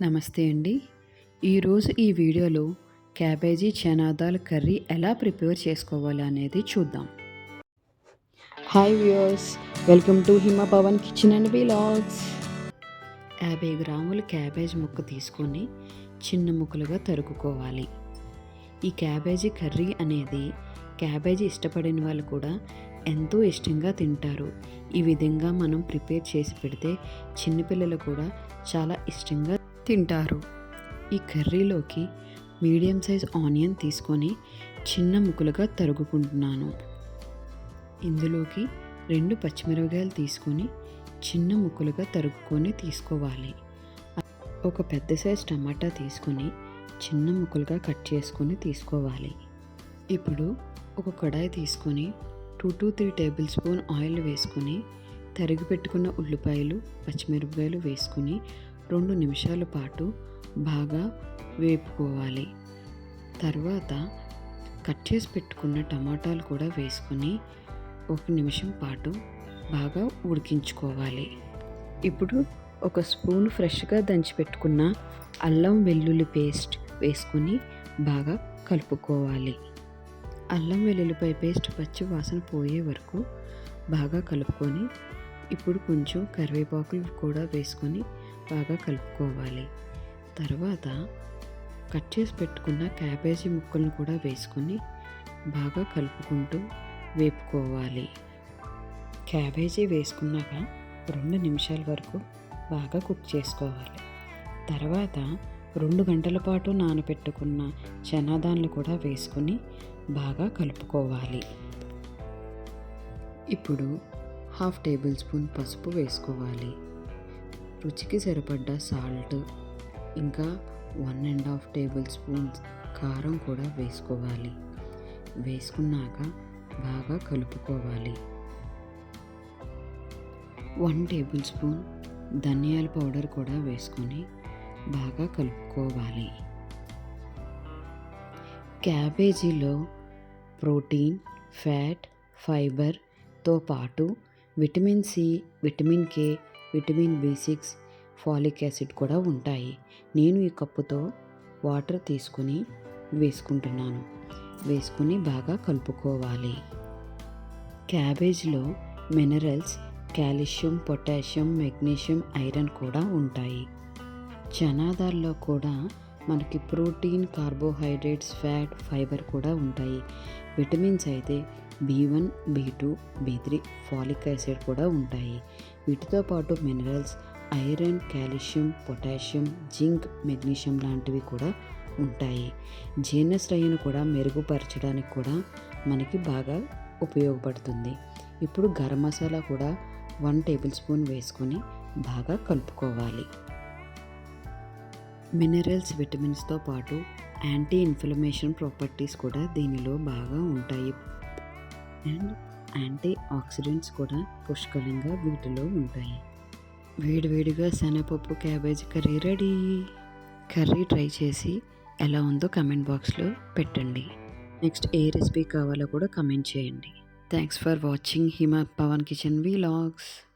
నమస్తే అండి. ఈరోజు ఈ వీడియోలో క్యాబేజీ చనాదాల్ కర్రీ ఎలా ప్రిపేర్ చేసుకోవాలి అనేది చూద్దాం. Hi viewers welcome to Hima Pavan kitchen and vlogs యాభై గ్రాముల క్యాబేజ్ ముక్క తీసుకొని చిన్న ముక్కలుగా తరుక్కోవాలి. ఈ క్యాబేజీ కర్రీ అనేది క్యాబేజీ ఇష్టపడిన వాళ్ళు కూడా ఎంతో ఇష్టంగా తింటారు. ఈ విధంగా మనం ప్రిపేర్ చేసి పెడితే చిన్నపిల్లలు కూడా చాలా ఇష్టంగా తింటారు. ఈ కర్రీలోకి మీడియం సైజ్ ఆనియన్ తీసుకొని చిన్న ముక్కలుగా తరుగుకుంటున్నాను. ఇందులోకి రెండు పచ్చిమిరపకాయలు తీసుకొని చిన్న ముక్కలుగా తరుగుకొని తీసుకోవాలి. ఒక పెద్ద సైజ్ టమాటా తీసుకొని చిన్న ముక్కలుగా కట్ చేసుకొని తీసుకోవాలి. ఇప్పుడు ఒక కడాయి తీసుకొని two to three tablespoon oil వేసుకొని తరిగి పెట్టుకున్న ఉల్లిపాయలు పచ్చిమిరపకాయలు వేసుకొని రెండు నిమిషాల పాటు బాగా వేపుకోవాలి. తర్వాత కట్ చేసి పెట్టుకున్న టమాటాలు కూడా వేసుకొని ఒక నిమిషం పాటు బాగా ఉడికించుకోవాలి. ఇప్పుడు ఒక స్పూన్ ఫ్రెష్గా దంచి పెట్టుకున్న అల్లం వెల్లుల్లి పేస్ట్ వేసుకొని బాగా కలుపుకోవాలి. అల్లం వెల్లుల్లిపై పేస్ట్ పచ్చి వాసన పోయే వరకు బాగా కలుపుకొని ఇప్పుడు కొంచెం కరివేపాకులు కూడా వేసుకొని బాగా కలుపుకోవాలి. తర్వాత కట్ చేసి పెట్టుకున్న క్యాబేజీ ముక్కలను కూడా వేసుకొని బాగా కలుపుకుంటూ వేపుకోవాలి. క్యాబేజీ వేసుకున్నాక రెండు నిమిషాల వరకు బాగా కుక్ చేసుకోవాలి. తర్వాత రెండు గంటల పాటు నానబెట్టుకున్న చనాదాన్లు కూడా వేసుకొని బాగా కలుపుకోవాలి. ఇప్పుడు హాఫ్ టేబుల్ స్పూన్ పసుపు వేసుకోవాలి. రుచికి సరిపడ్డ సాల్ట్ ఇంకా one and half table spoons కారం కూడా వేసుకోవాలి. వేసుకున్నాక బాగా కలుపుకోవాలి. వన్ టేబుల్ స్పూన్ ధనియాల పౌడర్ కూడా వేసుకొని బాగా కలుపుకోవాలి. క్యాబేజీలో ప్రోటీన్ ఫ్యాట్ ఫైబర్తో పాటు vitamin C vitamin K vitamin B six folic acid కూడా ఉంటాయి. నేను ఈ కప్పుతో వాటర్ తీసుకుని వేసుకుంటున్నాను. వేసుకుని బాగా కలుపుకోవాలి. క్యాబేజ్లో minerals calcium potassium magnesium iron కూడా ఉంటాయి. చనాదాల్లో కూడా మనకి ప్రోటీన్ కార్బోహైడ్రేట్స్ ఫ్యాట్ ఫైబర్ కూడా ఉంటాయి. విటమిన్స్ అయితే B one B two B three folic acid కూడా ఉంటాయి. వీటితో పాటు minerals iron calcium potassium zinc magnesium లాంటివి కూడా ఉంటాయి. జీర్ణశ్రయను కూడా మెరుగుపరచడానికి కూడా మనకి బాగా ఉపయోగపడుతుంది. ఇప్పుడు గరం మసాలా కూడా వన్ టేబుల్ స్పూన్ వేసుకొని బాగా కలుపుకోవాలి. మినరల్స్ విటమిన్స్తో పాటు యాంటీ ఇన్ఫ్లమేషన్ ప్రాపర్టీస్ కూడా దీనిలో బాగా ఉంటాయి. అండ్ యాంటీ ఆక్సిడెంట్స్ కూడా పుష్కలంగా వీటిలో ఉంటాయి. వేడివేడిగా శనగపప్పు cabbage curry ready. Curry try చేసి ఎలా ఉందో కమెంట్ బాక్స్లో పెట్టండి. నెక్స్ట్ ఏ రెసిపీ కావాలో కూడా కమెంట్ చేయండి. Thanks for watching Hima Pavan kitchen vlogs.